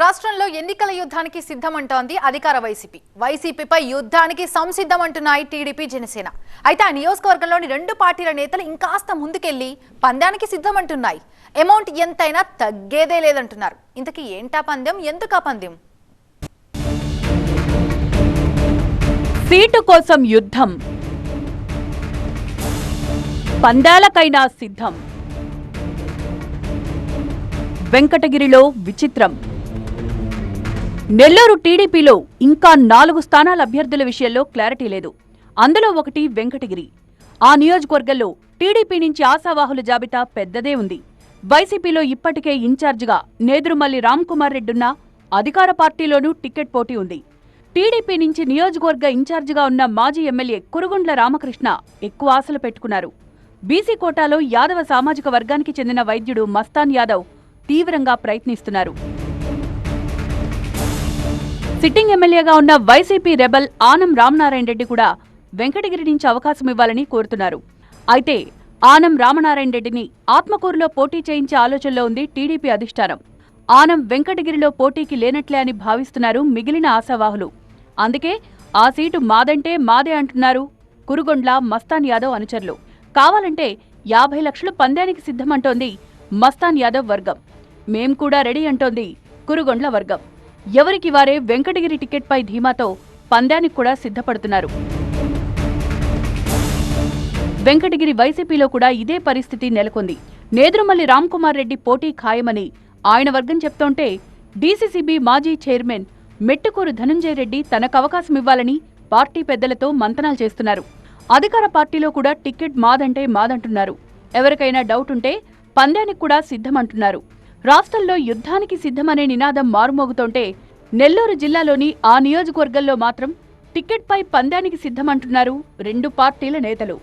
రాష్ట్రంలో ఎన్నికల యుద్ధానికి సిద్ధమంటోంది అధికార వైసీపీ. వైసీపీపై యుద్ధానికి సంసిద్ధమంటున్నాయి టీడీపీ జనసేన. అయితే ఆ నియోజకవర్గంలోని రెండు పార్టీల నేతలు ఇంకాస్త ముందుకెళ్ళి పందానికి సిద్ధమంటున్నాయి. అమౌంట్ ఎంతైనా తగ్గేదే లేదంటున్నారు. ఇంతకీ ఏంటా పందెం? ఎందుకా పందెం? సీటు కోసం యుద్ధం. పందాలకైనా సిద్ధం. వెంకటగిరిలో విచిత్రం. నెల్లూరు టీడీపీలో ఇంకా నాలుగు స్థానాల అభ్యర్థుల విషయంలో క్లారిటీ లేదు. అందులో ఒకటి వెంకటగిరి. ఆ నియోజకవర్గంలో టీడీపీ నుంచి ఆశావాహుల జాబితా పెద్దదే ఉంది. వైసీపీలో ఇప్పటికే ఇన్ఛార్జిగా నేదురుమల్లి రామ్కుమార్ రెడ్డున్న అధికార పార్టీలోనూ టికెట్ పోటీ ఉంది. టీడీపీ నుంచి నియోజకవర్గ ఇన్ఛార్జిగా ఉన్న మాజీ ఎమ్మెల్యే కురుగుండ్ల రామకృష్ణ ఎక్కువ ఆశలు పెట్టుకున్నారు. బీసీ కోటాలో యాదవ సామాజిక వర్గానికి చెందిన వైద్యుడు మస్తాన్ యాదవ్ తీవ్రంగా ప్రయత్నిస్తున్నారు. సిట్టింగ్ ఎమ్మెల్యేగా ఉన్న వైసీపీ రెబల్ ఆనం రామనారాయణ రెడ్డి కూడా వెంకటగిరి నుంచి అవకాశం ఇవ్వాలని కోరుతున్నారు. అయితే ఆనం రామనారాయణ రెడ్డిని ఆత్మకూరులో పోటీ చేయించే ఆలోచనలో ఉంది టీడీపీ అధిష్టానం. ఆనం వెంకటగిరిలో పోటీకి లేనట్లే అని భావిస్తున్నారు మిగిలిన ఆశావాహులు. అందుకే ఆ సీటు మాదంటే మాదే అంటున్నారు కురుగొండ్ల మస్తాన్ యాదవ్ అనుచరులు. కావాలంటే యాభై లక్షలు పందానికి సిద్ధమంటోంది మస్తాన్ యాదవ్ వర్గం. మేం కూడా రెడీ అంటోంది కురుగొండ్ల వర్గం. ఎవరికి వారే వెంకటగిరి టికెట్పై ధీమాతో పందానికి కూడా సిద్ధపడుతున్నారు. వెంకటగిరి వైసీపీలో కూడా ఇదే పరిస్థితి నెలకొంది. నేదురుమల్లి రామ్కుమార్ రెడ్డి పోటీ ఖాయమని ఆయన వర్గం చెప్తోంటే డీసీసీబీ మాజీ చైర్మన్ మెట్టుకూరు ధనంజయ రెడ్డి తనకు అవకాశం ఇవ్వాలని పార్టీ పెద్దలతో మంతనాలు చేస్తున్నారు. అధికార పార్టీలో కూడా టికెట్ మాదంటే మాదంటున్నారు. ఎవరికైనా డౌట్ ఉంటే పందానికి కూడా సిద్ధమంటున్నారు. రాష్ట్రంలో యుద్ధానికి సిద్ధమనే నినాదం మారుమోగుతోంటే నెల్లూరు జిల్లాలోని ఆ నియోజకవర్గంలో మాత్రం టికెట్పై పందానికి సిద్ధమంటున్నారు రెండు పార్టీల నేతలు.